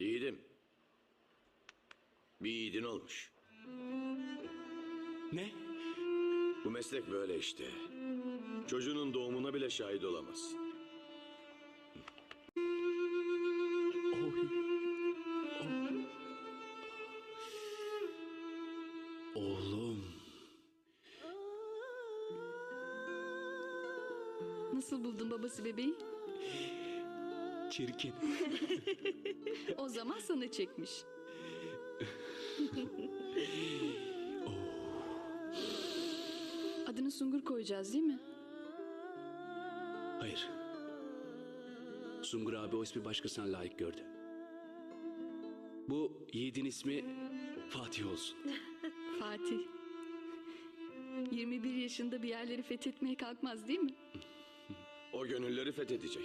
Yiğidim. Bir yiğidin olmuş. Ne? Bu meslek böyle işte. Çocuğunun doğumuna bile şahit olamaz. Oy. Oğlum. Nasıl buldun babası bebeği? Çirkin. O zaman sana çekmiş. Adını Sungur koyacağız değil mi? Hayır. Sungur abi o ismi başkasına layık gördü. Bu yiğidin ismi Fatih olsun. Fatih. 21 yaşında bir yerleri fethetmeye kalkmaz değil mi? O gönülleri fethedecek.